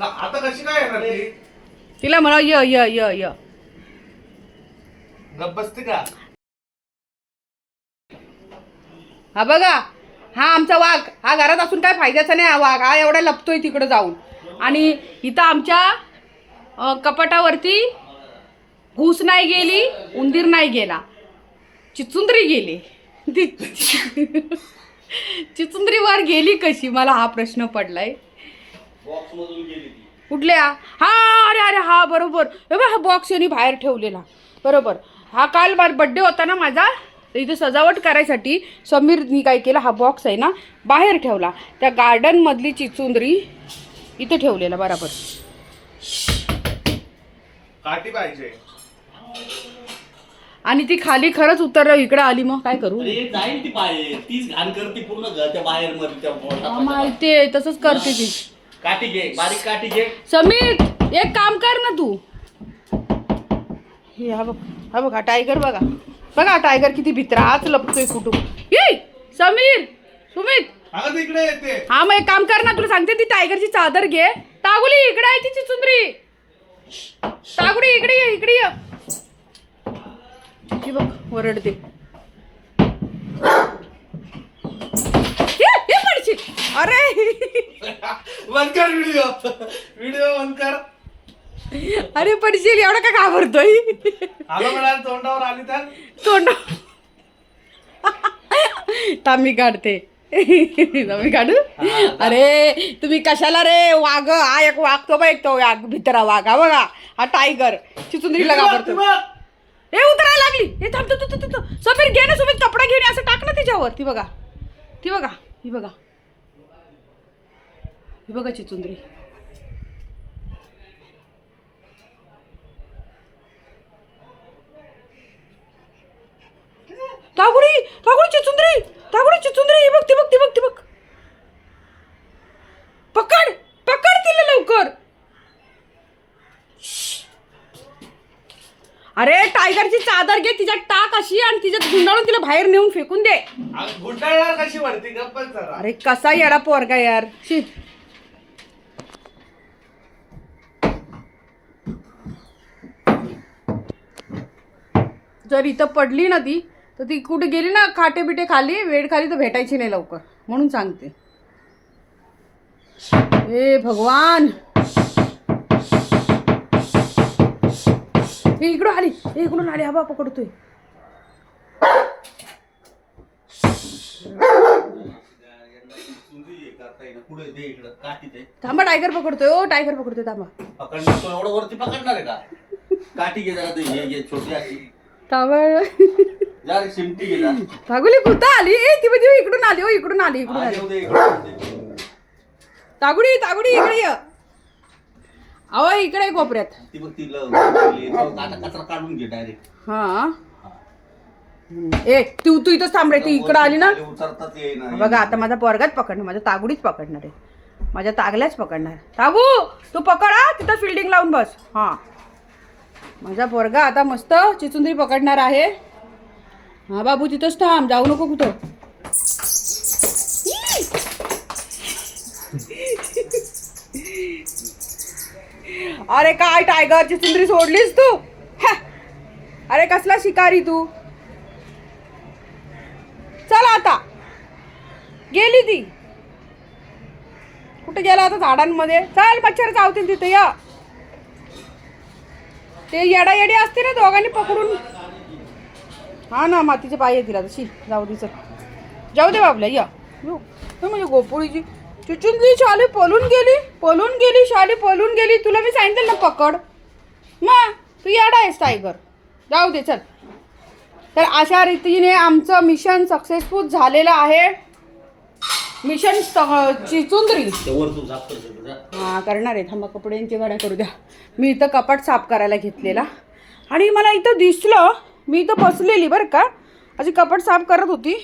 आता कशी काय येणार ती? तिला म्हणा य य य य. गप बसते का? हा बघा. हा आमचा वाघ. हा घरात असून काय फायद्याचा नाही हा वाघ. हा एवढा लपतोय तिकडं जाऊन. आणि इथं आमच्या अं, कपाटावरती घूस नाही गेली उंदीर नाही गेला. चिचुंदरी गेली. ती चिचुंदरी वर गेली कशी? मला हा प्रश्न पडलाय. बॉक्स मधून गेली ती. कुठल्या? हा अरे अरे हा बरोबर. हे बघ हा बॉक्स यांनी बाहेर ठेवलेला. बरोबर. हा काल बड्डे होता ना माझा तर इथे सजावट करायसाठी समीरनी काय केलं हा बॉक्स आहे ना बाहेर ठेवला. त्या गार्डनमधली चिचुंदरी इथे ठेवलेला बरोबर. काठी पाहिजे. आणि ती खाली खरंच उतर इकडे आली मग काय करू? अरे जाईल ती बाहेर. तीच घाण करते पूर्ण घरच्या बाहेर मध्ये त्या हा, बोटापाशी. माहितीये तसंच करते ती. काठी घे बारीक काठी घे. समीर एक काम कर ना तू. हे हा बघ हा बघ टायगर बघा. बघा टायगर किती भित्रा हाच लपतोय कुठून. ये समीर सुमित. अगं तिकडे येते. हा मग एक काम कर ना तुला सांगते ती टायगरची चादर घे. तागुली इकडे आहे तिची चुंदरी तागुडी इकडे ये इकडे ये. ही बघ वरडते पडशील. अरे! बंद कर व्हिडिओ. व्हिडिओ बंद कर. अरे पडशील एवढा का घाबरतोय? आलं म्हणाल तोंडावर आली तर? तोंड तांबी काढते. तांबी काढू? अरे तुम्ही कशाला रे? वाघ हा एक वाघ तो बघ एक तो वाघ भितरा वाघ हा बघा. हा टायगर चिचुंदरीला घाबरतो ए उतरायला लागली. हे थांब तू तू तू तू समीर घे ना सुमित कपडा घेऊन असं टाक ना तिच्यावर. ती बघा. ती बघा ही बघा. ही बघा चिचुंदरी तागुडी तागुडी चिचुंदरी तागुडी चिचुंदरी बघ ती बघ ती बघ ती बघ. पकड पकड तिला लवकर. अरे टायगरची चादर घे तिच्यात टाक अशी आणि तिच्यात गुंडाळून तिला बाहेर नेऊन फेकून दे. कशी अरे कसा येडा पोरगा यार. शी. जर इथं पडली ना ती तर ती कुठे गेली ना काटे बिटे खाली वेळ खाली तर भेटायची नाही लवकर. म्हणून सांगते. हे भगवान! हे इकडून आली. हे इकडून आली. हवा पकडतोय. थांबा टायगर पकडतोय. ओ टायगर पकडतोय. थांबा. पकडणार एवढं वरती पकडणार आहे का? काठी घे जरा ते. हे घे छोटी अशी. जा तागुली कुठं आली? ए ती म्हणजे इकडून आली ओ इकडून आली इकडून हा, आली. तागुडी तागुडी इकडे ये. अहो इकडे कोपऱ्यात. ती बघ ती ल- आता कचरा काढून घे डायरेक्ट हा. ए तू तू इथंच थांब रे ती इकडं आली ना. उतरताच येईना बघा आता माझा पोरगाच पकडणार माझ्या तागुडीच पकडणार आहे. माझ्या तागल्याच पकडणार. तागू तू पकड हा तिथं फिल्डिंग लावून बस. हा. माझा पोरगा आता मस्त चिचुंदरी पकडणार आहे. हा बाबू तिथंच थांब जाऊ नको कुठं. अरे काय टायगर चिचुंदरी सोडलीस तू? अरे कसला शिकारी तू? चल आता. गेली ती. कुठे गेला आता झाडांमध्ये? चल मच्छर चावतील तिथे या. ते येडा येडी असते ना दोघांनी पकडून. हा ना मातीचे पाय येतील आता. शी जाऊ दे चल. जाऊ दे बाबल्या या. म्हणजे गोपुळीची. चुचुंदली शाली पळून गेली पळून गेली शाली पळून गेली. तुला मी सांगितलं ना पकड. मग तू येडा आहेस टायगर जाऊ दे चल. तर अशा रीतीने आमचं मिशन सक्सेसफुल झालेलं आहे. मिशन कर जा. हा करणार आहे. थांबा कपड्यांची गड्या करू द्या. मी इथं कपाट साफ करायला घेतलेला. आणि मला इथं दिसलं मी इथं बसलेली बरं का. अशी कपाट साफ करत होती.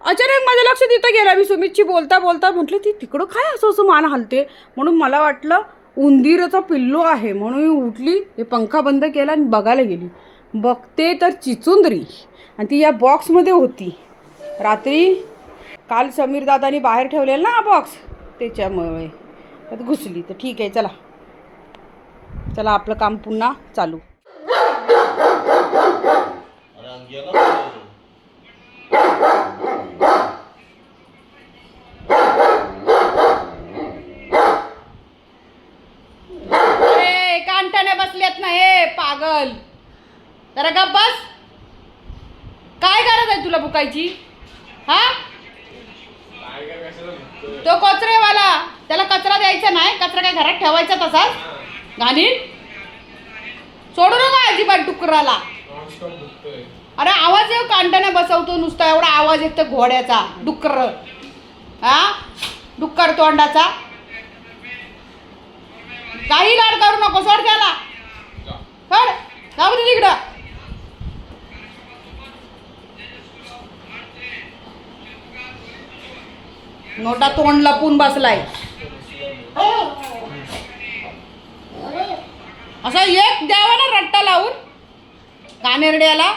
अचानक माझं लक्ष तिथं गेलं. मी सुमितची बोलता बोलता म्हटलं ती तिकडं काय असं असं मान हलते? म्हणून मला वाटलं उंदीरचा पिल्लू आहे. म्हणून मी उठली ते पंखा बंद केला आणि बघायला गेली. बघते तर चिचुंदरी आणि ती या बॉक्समध्ये होती. रात्री काल समीर दादानी बाहेर ठेवलेला ना हा बॉक्स त्याच्यामुळे. त्यात घुसली. तर ठीक आहे चला. चला आपलं काम पुन्हा चालू. कांटाने बसलेत ना हे पागल. जरा गप बस. काय गरज आहे तुला बुकायची हा? तो कचरेवाला त्याला कचरा द्यायचा नाही कचरा काय घरात ठेवायचा तसाच. घाणीन सोडू नका अजिबात डुकराला. अरे आवाज येऊ कांटाने बसवतो नुसता एवढा आवाज येतो घोड्याचा डुक्कर हा? डुक्कर तोंडाचा. काही लाड करू नको सोड त्याला. सोड जाऊ दे तिकडं. नोटा तोंड लपून बसलाय. असा एक द्यावा ना रट्टा लावून. कानेरड्याला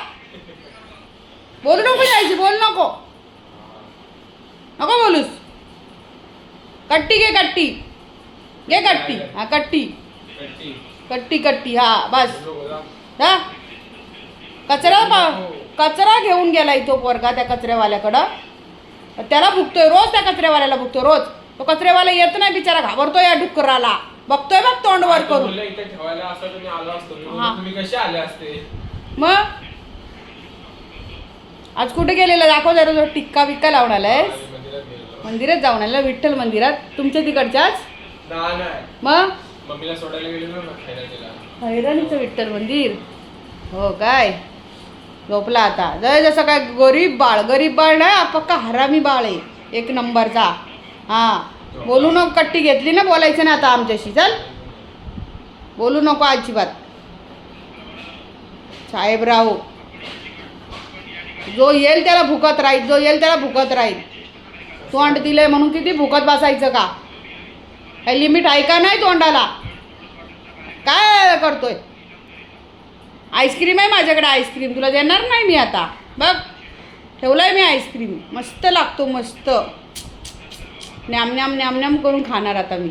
बोलू नको जायची बोल नको. नको बोलूस. कट्टी घे कट्टी. घे कट्टी. हा कट्टी. कट्टी कट्टी. हा बस. हा? कचरा पा- कचरा घेऊन गेलाय तो पोरगा त्या कचऱ्यावाल्याकडं. त्याला भुकतोय रोज त्या कचऱ्यावाल्याला भुकतोय रोज. तो कचऱ्यावाला येत नाही बिचारा घाबरतोय या डुक्कराला. बघतोय बघ तोंड वर करून. म्हणलं इथे ठेवायला असं तुम्ही आलो असतो मी हा. म्हणलं तुम्ही कसे आले असते? मग? आज कुठे गेलेला? दाखव जरा जो टिक्का बिक्का लावून आलाय आणि मंदिरात गेलेलो. मंदिरात जाऊन आला विठ्ठल मंदिरात. तुमच्या तिकडच्याच नाही नाही. मग? मम्मीला सोडायला गेलेलो ना खायला तिला हैराणीचं विठ्ठल मंदिर. हो काय? झोपला आता. जय जसं काय गरीब बाळ गरीब बाळ नाही पक्का हरामी बाळ आहे एक नंबरचा. हां बोलू नको कट्टी घेतली ना बोलायचं ना आता आमच्याशी. चल. बोलू नको अजिबात. साहेबराव जो येईल त्याला भुकत राहील जो येईल त्याला भुकत राहील. तोंड दिलंय म्हणून किती भुकत बसायचं का? काही लिमिट आहे का नाही तोंडाला? काय करतोय? आईस्क्रीम आहे माझ्याकडे आईस्क्रीम. तुला देणार नाही मी आता. बघ ठेवलाय मी आईस्क्रीम. मस्त लागतो मस्त. न्यामन्याम न्यामन्याम करून खाणार आता मी.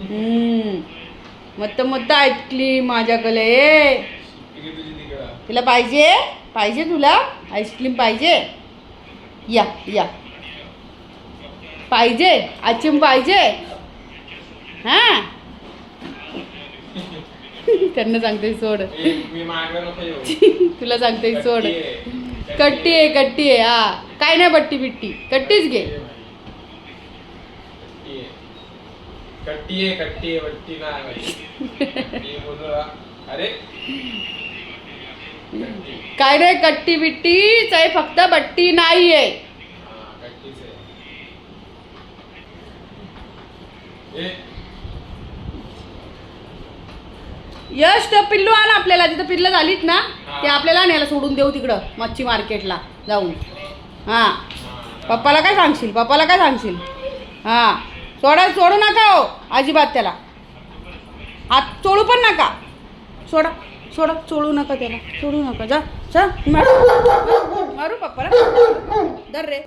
हम्म. मत्त मत्त ऐकली माझ्याकडे. तिकडे तिला पाहिजे? पाहिजे तुला? आईस्क्रीम पाहिजे? या या. पाहिजे? आचिम पाहिजे? हां? त्यांना सांगते सोड. तुला सांगते सोड. कट्टी आहे. कट्टी आहे. हा. काय नाही बट्टी बिट्टी. कट्टीच घे. कट्टी आहे कट्टी आहे. बट्टी नाही बाई मी बोललो ना, अरे. कट्टी काय नाही कट्टी बिट्टीच आहे फक्त बट्टी नाही आहे हा कट्टीच आहे ए यश तर पिल्लू आण आपल्याला तिथं पिल्लं झालीत ना ते आपल्याला न्यायला सोडून देऊ तिकडं मच्छी मार्केटला जाऊन. हां. पप्पाला काय सांगशील? पप्पाला काय सांगशील? हां. सोडा सोडू नका हो अजिबात त्याला. हात चोळू पण नका. सोडा सोडा चोळू नका त्याला. सोडू नका. जा जा मारू. मारू पप्पाला. दर रे.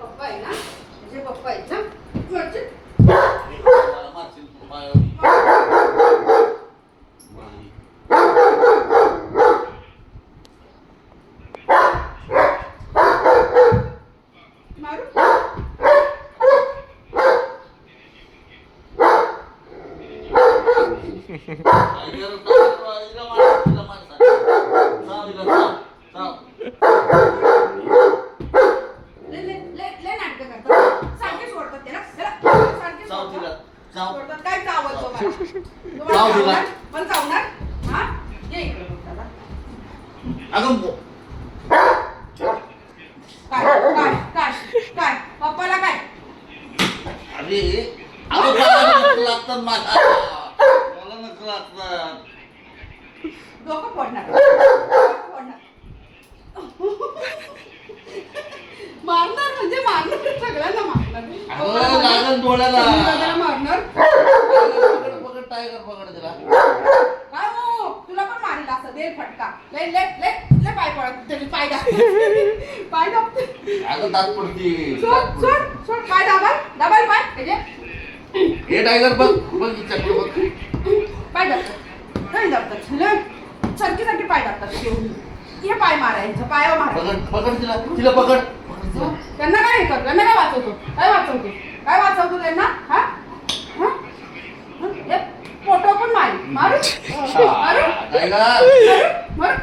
पप्पा आहे ना पप्पा आहेत ना मला मारशील पायावर. मारू आईला मार, आईला मार, तिला मार, चाल. चाल, हिला चाल, चाल. ले ले ले ले नाटकं करतात सारखे सोडतात त्याला त्याला सारखे चाव सोडतात. तिला, चाव. सोडतात काय चावल तो मला तो चाव मला तिला. चावणार? मला चावणार हा ये इकडे बघ दादा. अगं बो- काय काय काय काय पप्पाला काय अरे अगं मला काय लागतात मला मला नखं लागतात डोकं फोडणार मारणार म्हणजे मारणार सगळ्यांना मारणार लागल डोळ्याला मारणार पकड, पकड, टायगर पकड तिला काय हो? तुला पण मारेल असं. दे फटका. ले ले ले ले पाय पडत त्याचे पाय दाब पाय दाब अगं दात पडते. सोड सोड सोड. पाय दाबाल दाबाल पाय. हे टायगर बघ बघ हिच्याकडे बघ. पाय दाबतात नाही दाबतात लय सारखी सारखी पाय दाबतात एवढी हे पाय मारायचं पायावर मारायचं पकड पकड तिला तिला पकड पकड तिला. त्यांना काय हे करतो त्यांना काय वाचवतो काय वाचवतो काय वाचवतो त्यांना हा हा? हं? हे फोटो पण मारू मारू मारू टायगर मारू मारू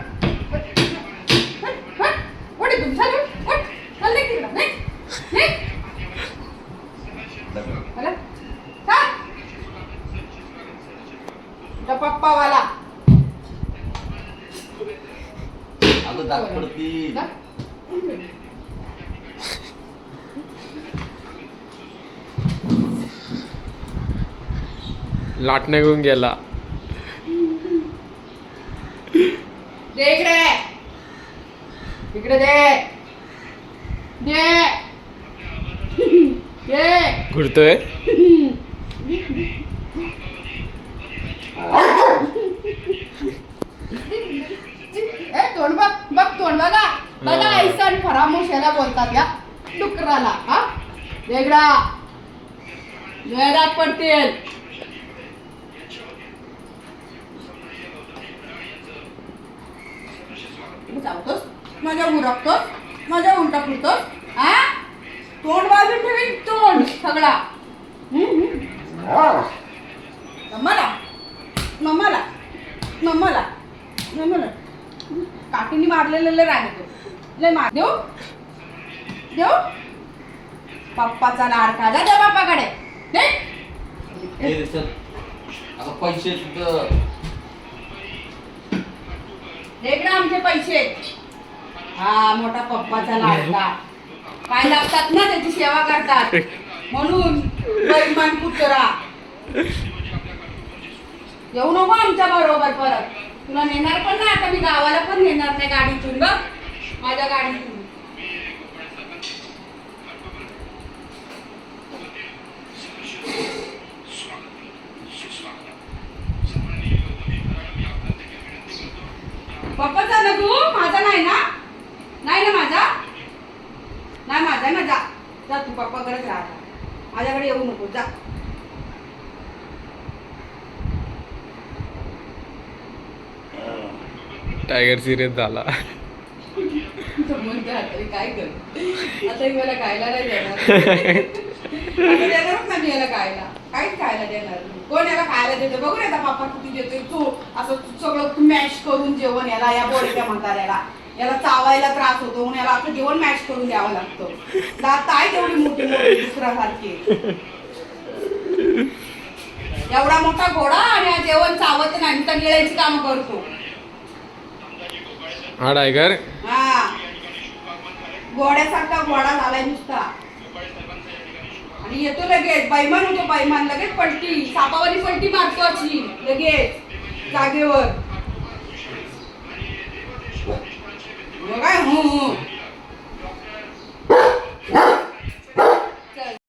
हं? हं? उठ इथून, चल उठ, उठ. चल निघ तिकडं, निघ. निघ. चला. चल. तुझा पप्पावाला. अगं जा. लाटण्या घेऊन गेला. दे इकडे. इकडे दे. दे. दे. घुरतोय ए तोंड बघ बघ तोंड बघा बघा हा. फरामोश याला बोलतात या डुकराला हा? वेगळा. जयरात पडतील. चावतोस माझ्या उरकतोस माझ्या उलटा फुलतोस? हा? तोंड बाजून ठेवीन तोंड सगळा. मम्माला. मम्माला. मम्माला. मम्माला. काठीने मारलेलं लय लय मार. देऊ? देऊ? पप्पाचा लाडका जा त्या बापाकडे दे. हे पैसे इकडे आमचे पैसे. हा मोठा पप्पाचा लाडका काय लागतात ना त्याची सेवा करतात. म्हणून बैमान कुत्रा येऊ नको आमच्या बरोबर परत. तुला नेणार पण नाही आता मी गावाला पण नेणार नाही गाडीतून बघ माझ्या गाडीतून पप्पाचा ना तू? माझा नाही ना? नाही ना माझा? नाही माझा ना जा जा तू पप्पाकडेच राहा माझ्याकडे येऊ नको जा. टायगर सिरियस झाला. काय कर? आता मला खायला नाही देणार. देणारच नाही मी याला खायला. काहीच खायला देणार कोण याला खायला देतो? बघू ना पापा किती देतोय. तू असं सगळं मॅश करून जेवण याला या बोडक्या म्हाताऱ्याला. याला चावायला त्रास होतो. म्हणून याला आपलं जेवण मॅश करून द्यावं लागतं. दात आहे तेवढी मोठी मोठी दुसऱ्यासारखी. एवढा मोठा घोडा आणि हा जेवण चावत नाही. तर गिळायची कामं करतो. हा टायगर गोड्यासारखा गोडा झालाय नुसता. आणि येतो लगेच. बैमान होतो बैमान. लगेच पलटी. सापावाली पलटी मारतो अशी. लगेच. जागेवर. काय? हो.